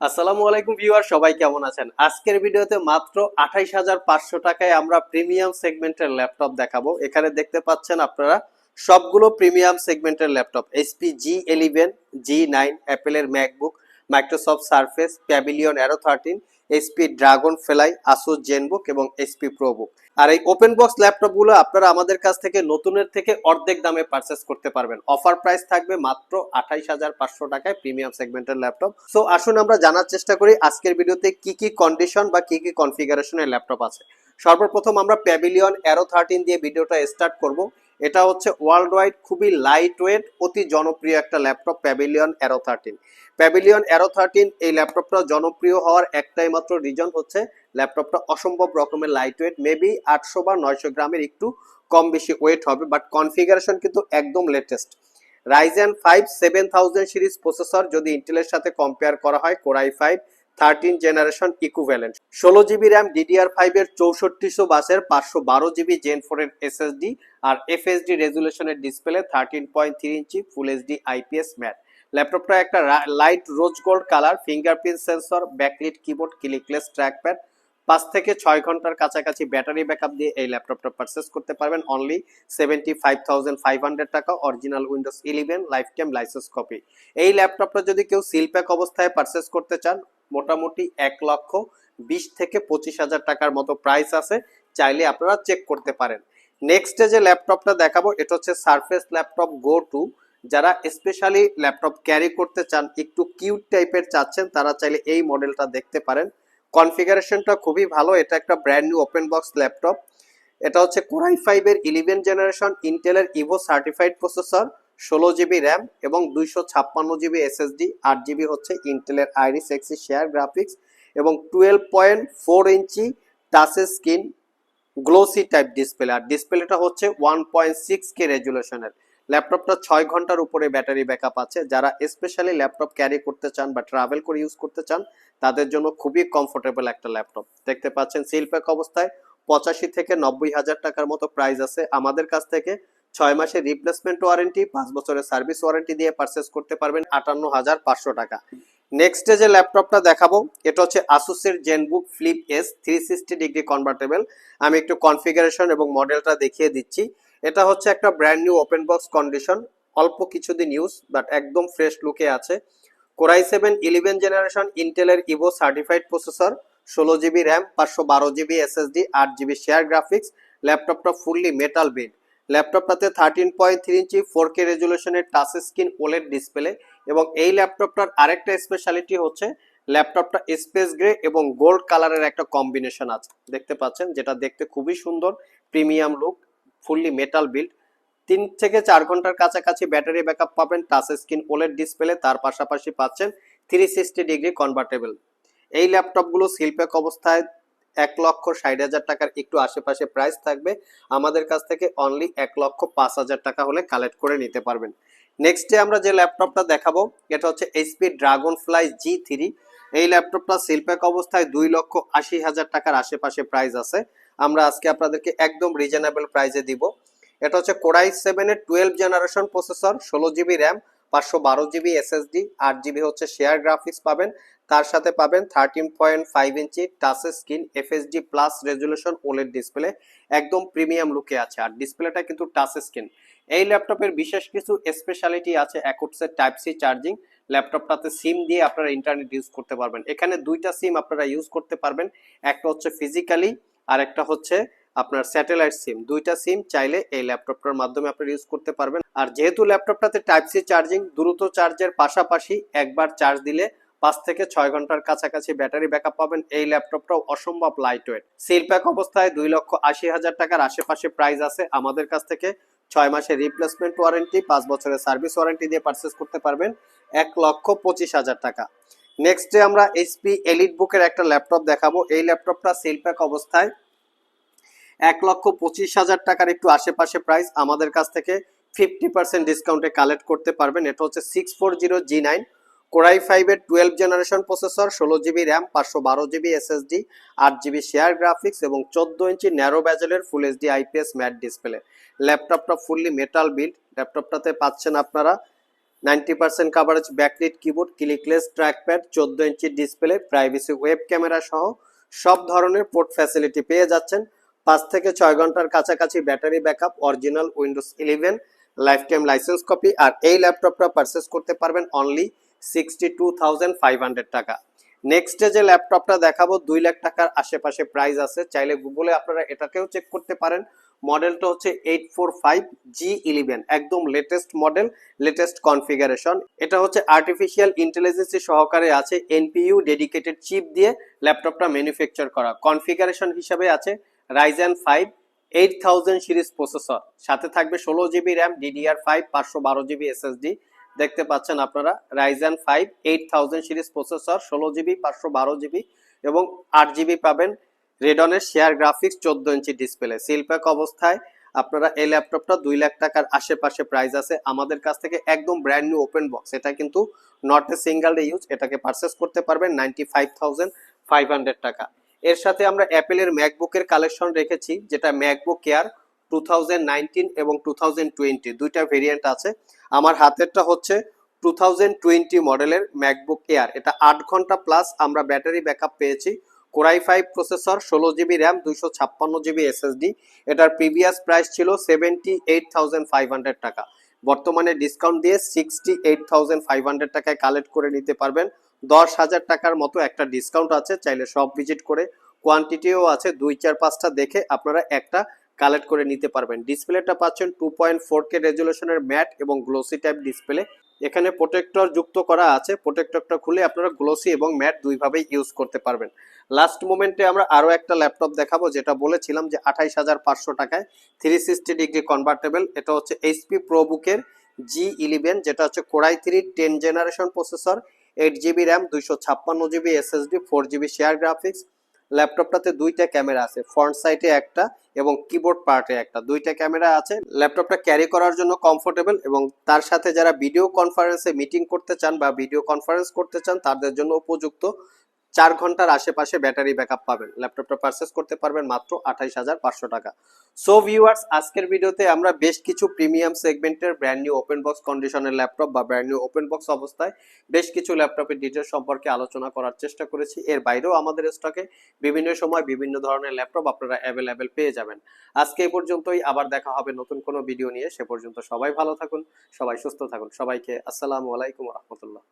আসসালামু আলাইকুম ভিউয়ার, সবাই কেমন আছেন? আজকের ভিডিওতে মাত্র আঠাইশ হাজার পাঁচশো টাকায় আমরা প্রিমিয়াম সেগমেন্টের ল্যাপটপ দেখাবো। এখানে দেখতে পাচ্ছেন আপনারা সবগুলো প্রিমিয়াম সেগমেন্টের laptop SP G eleven G nine অ্যাপেলের MacBook Microsoft Surface Pavilion Aero thirteen HP Dragonfly Asus Zenbook এবং এইচপি প্রোবুক আর এই ওপেন বক্স ল্যাপটপগুলো আপনারা আমাদের কাছ থেকে নতুনের থেকে অর্ধেক দামে পারচেস করতে পারবেন। অফার প্রাইস থাকবে মাত্র আঠাইশ হাজার পাঁচশো টাকায় প্রিমিয়াম সেগমেন্টের ল্যাপটপ সো আসুন আমরা জানার চেষ্টা করি আজকের ভিডিওতে কি কি কন্ডিশন বা কি কি কনফিগারেশনের ল্যাপটপ আছে। সর্বপ্রথম আমরা প্যাভিলিয়ন অ্যারো থার্টিন দিয়ে ভিডিওটা স্টার্ট করব। এটা হচ্ছে ওয়ার্ল্ড ওয়াইড খুবই লাইট ওয়েট অতি জনপ্রিয় একটা laptop Pavilion Aero thirteen Pavilion Aero thirteen এই ল্যাপটপটা জনপ্রিয় হওয়ার একটাই মাত্র রিজন হচ্ছে ল্যাপটপটা অসম্ভব রকমের লাইট ওয়েট মেবি আটশো বা নয়শো গ্রামের একটু কম বেশি ওয়েট হবে বাট কনফিগারেশন কিন্তু একদম latest Ryzen five seven thousand series processor যদি ইন্টেলের সাথে কম্পেয়ার করা হয় core i five thirteen generation equivalent ষোলো জিবি র্যাম ডিডিআর ফাইভ এর চৌষট্টিশো বাসের পাঁচশো বারো জিবি জেন ফোর এর এসএসডি আর FSD রেজুলেশনের display thirteen point three inch full HD IPS matte ল্যাপটপটা একটা light rose gold colour fingerprint sensor backlit keyboard clickless trackpad পাঁচ থেকে ছয় ঘণ্টার কাছাকাছি ব্যাটারি ব্যাকআপ দিয়ে এই ল্যাপটপটা পারচেস করতে পারবেন only seventy five thousand five hundred টাকা original Windows eleven life time licence copy এই ল্যাপটপটা যদি কেউ সিল প্যাক অবস্থায় পারচেস করতে চান মোটামুটি এক লক্ষ বিশ থেকে পঁচিশ হাজার টাকার মতো প্রাইস আছে, চাইলে আপনারা চেক করতে পারেন। নেক্সটে যে ল্যাপটপটা দেখাবো, এটা হচ্ছে সারফেস ল্যাপটপ গো টু যারা স্পেশালি ল্যাপটপ ক্যারি করতে চান, একটু কিউট টাইপের চাচ্ছেন, তারা চাইলে এই মডেলটা দেখতে পারেন। কনফিগারেশনটা খুবই ভালো, এটা একটা brand new open box laptop এটা হচ্ছে কোরাই ফাইভের ইলেভেন জেনারেশন ইন্টেলের ইভো সার্টিফাইড প্রসেসর ষোলো জিবি র্যাম এবং দুইশো ছাপ্পান্ন জিবি এসএসডি, আট জিবি হচ্ছে ইন্টেলের আইরিস এক্সি শেয়ার গ্রাফিক্স এবং টুয়েলভ পয়েন্ট ফোর ইঞ্চি টাচের স্ক্রিন গ্লোসি টাইপ ডিসপ্লে আর ডিসপ্লেটা হচ্ছে ওয়ান পয়েন্ট সিক্স কে রেজুলেশনের ল্যাপটপটা ছয় ঘণ্টার উপরে ব্যাটারি ব্যাকআপ আছে। যারা স্পেশালি ল্যাপটপ ক্যারি করতে চান বা ট্রাভেল করে ইউজ করতে চান, তাদের জন্য খুবই কমফোর্টেবল একটা ল্যাপটপ। দেখতে পাচ্ছেন সিল প্যাক অবস্থায় পঁচাশি থেকে নব্বই হাজার টাকার মতো প্রাইস আছে। আমাদের কাছ থেকে ছয় মাসের রিপ্লেসমেন্ট ওয়ারেন্টি পাঁচ বছরের সার্ভিস ওয়ারেন্টি দিয়ে পারচেস করতে পারবেন আটান্ন হাজার পাঁচশো টাকা। নেক্সট যে ল্যাপটপটা দেখাবো, এটা হচ্ছে আসুসের Zenbook flip S three sixty degree convertible আমি একটু কনফিগারেশন এবং মডেলটা দেখিয়ে দিচ্ছি। এটা হচ্ছে একটা brand new open box condition অল্প কিছুদিন ইউজ বাট একদম ফ্রেশ লুকে আছে। Core i seven eleven generation ইন্টেলের ইভো সার্টিফাইড প্রসেসর ষোলো জিবি র্যাম পাঁচশো বারো জিবি এসএসডি আট জিবি শেয়ার গ্রাফিক্স ল্যাপটপটা fully metal build ল্যাপটপটাতে thirteen point three inch four K রেজুলেশনের touch screen OLED display এবং এই ল্যাপটপটার আরেকটা স্পেশালিটি হচ্ছে ল্যাপটপটা স্পেস গ্রে এবং গোল্ড কালারের একটা কম্বিনেশন আছে। দেখতে পাচ্ছেন? যেটা দেখতে খুবই সুন্দর premium look fully metal build তিন থেকে চার ঘণ্টার কাছাকাছি ব্যাটারি ব্যাকআপ পাবেন টাচ স্ক্রিন ওলেড ডিসপ্লে তার পাশাপাশি পাচ্ছেন থ্রি সিক্সটি ডিগ্রি কনভার্টেবল এই ল্যাপটপগুলো শিল্পেক অবস্থায় এক লক্ষ ষাট হাজার টাকার একটু আশেপাশে প্রাইস থাকবে। আমাদের কাছ থেকে অনলি এক লক্ষ পাঁচ হাজার টাকা হলে কালেক্ট করে নিতে পারবেন। নেক্সটে আমরা যে ল্যাপটপটা দেখাবো, এটা হচ্ছে HP Dragonfly G three এই ল্যাপটপটা শিল্পেক অবস্থায় দুই লক্ষ আশি হাজার টাকার আশেপাশে প্রাইস আছে। আমরা আজকে আপনাদেরকে একদম রিজনেবল প্রাইসে দিব। এটা হচ্ছে কোরাই সেভেনের টুয়েলভ জেনারেশন প্রসেসর ষোলো জিবি র্যাম পাঁচশো বারো জিবি এসএসডি আট জিবি হচ্ছে শেয়ার গ্রাফিক্স পাবেন। তার সাথে পাবেন থার্টিন পয়েন্ট ফাইভ ইঞ্চি touch screen FHD plus resolution OLED display একদম প্রিমিয়াম লুকে আছে। আর ডিসপ্লেটা কিন্তু টাচ স্ক্রিন এই ল্যাপটপের বিশেষ কিছু স্পেশালিটি আছে এক হচ্ছে টাইপ সি চার্জিং ল্যাপটপটাতে সিম দিয়ে আপনারা ইন্টারনেট ইউজ করতে পারবেন। এখানে দুইটা সিম আপনারা ইউজ করতে পারবেন। একটা হচ্ছে ফিজিক্যালি আর একটা হচ্ছে আপনার স্যাটেলাইট সিম দুইটা সিম চাইলে এই ল্যাপটপটার মাধ্যমে আপনারা ইউজ করতে পারবেন। আর যেহেতু ল্যাপটপটাতে টাইপ সি চার্জিং দ্রুত চার্জের পাশাপাশি একবার চার্জ দিলে পাঁচ থেকে ছয় ঘণ্টার কাছাকাছি ব্যাটারি ব্যাকআপ পাবেন এই ল্যাপটপটাও অসম্ভব লাইট ওয়েট সিল প্যাক অবস্থায় দুই লক্ষ আশি হাজার টাকার আশেপাশে প্রাইস আছে। আমাদের কাছ থেকে ছয় মাসের রিপ্লেসমেন্ট ওয়ারেন্টি পাঁচ বছরের সার্ভিস ওয়ারেন্টি দিয়ে পারচেস করতে পারবেন এক লক্ষ পঁচিশ হাজার টাকা। নেক্সট ডে আমরা এইচপি এলিট বুকের একটা ল্যাপটপ দেখাবো। এই ল্যাপটপটা সিল প্যাক অবস্থায় এক লক্ষ পঁচিশ হাজার টাকার একটু আশেপাশে প্রাইস আমাদের কাছ থেকে ফিফটি পার্সেন্ট ডিসকাউন্টে কালেক্ট করতে পারবেন। এটা হচ্ছে six four zero G nine core i ফাইভের টুয়েলভ জেনারেশন প্রসেসর ষোলো জিবি র্যাম পাঁচশো বারো জিবি এসএসডি আট জিবি শেয়ার গ্রাফিক্স এবং চোদ্দ ইঞ্চি narrow ব্যাজেলের full HD IPS matte display ল্যাপটপটা ফুললি মেটাল বিল্ড ল্যাপটপটাতে পাচ্ছেন আপনারা ninety percent coverage backlit keyboard clickless trackpad চোদ্দ ইঞ্চি ডিসপ্লে প্রাইভেসি ওয়েব ক্যামেরা সহ সব ধরনের পোর্ট ফ্যাসিলিটি পেয়ে যাচ্ছেন। পাঁচ থেকে ছয় ঘণ্টার কাছাকাছি battery backup original Windows eleven lifetime license copy আর এই ল্যাপটপটা পারচেস করতে পারবেন only sixty two thousand five hundred টাকা নেক্সট যে ল্যাপটপটা দেখাবো, দুই লাখ টাকার আশেপাশে প্রাইস আছে। চাইলে গুগলে আপনারা এটাকেও চেক করতে পারেন। মডেলটা হচ্ছে eight four five G eleven একদম লেটেস্ট মডেল লেটেস্ট কনফিগারেশন এটা হচ্ছে আর্টিফিশিয়াল ইন্টেলিজেন্সি সহকারে আছে এনপিইউ ডেডিকেটেড চিপ দিয়ে ল্যাপটপটা ম্যানুফ্যাকচার করা। কনফিগারেশন হিসাবে আছে Ryzen five eight thousand series processor সাথে থাকবে ষোলো জিবি র্যাম ডিডিআর ফাইভ পাঁচশো বারো জিবি এসএসডি দেখতে পাচ্ছেন আপনারা Ryzen five eight thousand series processor ষোলো জিবি পাঁচশো বারো জিবি এবং আট জিবি পাবেন রেডনের শেয়ার গ্রাফিক্স চোদ্দ ইঞ্চি ডিসপ্লে সিলপ্যাক অবস্থায় আপনারা এই ল্যাপটপটা দুই লাখ টাকার আশেপাশে প্রাইস আছে। আমাদের কাছ থেকে একদম ব্র্যান্ড নিউ ওপেন বক্স এটা কিন্তু নট এ সিঙ্গেল ইউজ এটাকে পারচেস করতে পারবেন ninety five thousand five hundred টাকা। এর সাথে আমরা অ্যাপেলের ম্যাকবুকের কালেকশন রেখেছি, যেটা ম্যাকবুক এয়ার টু এবং টু দুইটা ভেরিয়েন্ট আছে। আমার হাতেরটা হচ্ছে টু থাউজেন্ড টোয়েন্টি মডেলের ম্যাকবুক এয়ার এটা আট ঘণ্টা প্লাস আমরা ব্যাটারি ব্যাকআপ পেয়েছি। কোরাই ফাইভ প্রসেসর ষোলো জিবি র্যাম দুইশো ছাপ্পান্ন জিবি এসএসডি এটার প্রিভিয়াস প্রাইস ছিল seventy eight thousand five hundred টাকা। বর্তমানে ডিসকাউন্ট দিয়ে sixty eight thousand five hundred টাকায় কালেক্ট করে নিতে পারবেন। দশ হাজার টাকার মতো একটা ডিসকাউন্ট আছে, চাইলে সব ভিজিট করে। কোয়ান্টিটিও আছে, দুই চার পাঁচটা দেখে আপনারা একটা কালেক্ট করে নিতে পারবেন। ডিসপ্লেটা পাচ্ছেন টু পয়েন্ট ফোর কে রেজুলেশনের ম্যাট এবং গ্লোসি টাইপ ডিসপ্লে এখানে প্রোটেক্টর যুক্ত করা আছে। প্রোটেক্টরটা খুলে আপনারা গ্লোসি এবং ম্যাট দুইভাবেই ইউজ করতে পারবেন। লাস্ট মোমেন্টে আমরা আরও একটা ল্যাপটপ দেখাবো, যেটা বলেছিলাম যে আঠাইশ হাজার পাঁচশো টাকায় থ্রি সিক্সটি ডিগ্রি কনভার্টেবল এটা হচ্ছে এইচপি প্রোবুকের জি ইলেভেন যেটা হচ্ছে core i three ten generation processor eight GB RAM দুইশো ছাপ্পান্ন GB SSD four GB share graphics ল্যাপটপটাতে দুইটা ক্যামেরা আছে ফ্রন্ট সাইডে একটা এবং কিবোর্ড পার্টে একটা। দুইটা ক্যামেরা আছে, ল্যাপটপটা ক্যারি করার জন্য কমফোর্টেবল এবং তার সাথে যারা ভিডিও কনফারেন্সে মিটিং করতে চান বা ভিডিও কনফারেন্স করতে চান, তাদের জন্য উপযুক্ত চার ঘণ্টার আশেপাশে ব্যাটারি ব্যাকআপ পাবেন। ল্যাপটপটা পারচেস করতে পারবেন মাত্র আঠাইশ হাজার পাঁচশো টাকা। সো ভিউয়ার্স আজকের ভিডিওতে আমরা বেশ কিছু প্রিমিয়াম সেগমেন্টের ব্র্যান্ড নিউ ওপেন বক্স কন্ডিশনের ল্যাপটপ বা ব্র্যান্ড নিউ ওপেন বক্স অবস্থায় বেশ কিছু ল্যাপটপের ডিটেলস সম্পর্কে আলোচনা করার চেষ্টা করেছি। এর বাইরেও আমাদের স্টকে বিভিন্ন সময় বিভিন্ন ধরনের ল্যাপটপ আপনারা অ্যাভেলেবেল পেয়ে যাবেন। আজকে এই পর্যন্তই, আবার দেখা হবে নতুন কোনো ভিডিও নিয়ে। সে পর্যন্ত সবাই ভালো থাকুন, সবাই সুস্থ থাকুন। সবাইকে আসসালামু আলাইকুম রহমতুল্লাহ।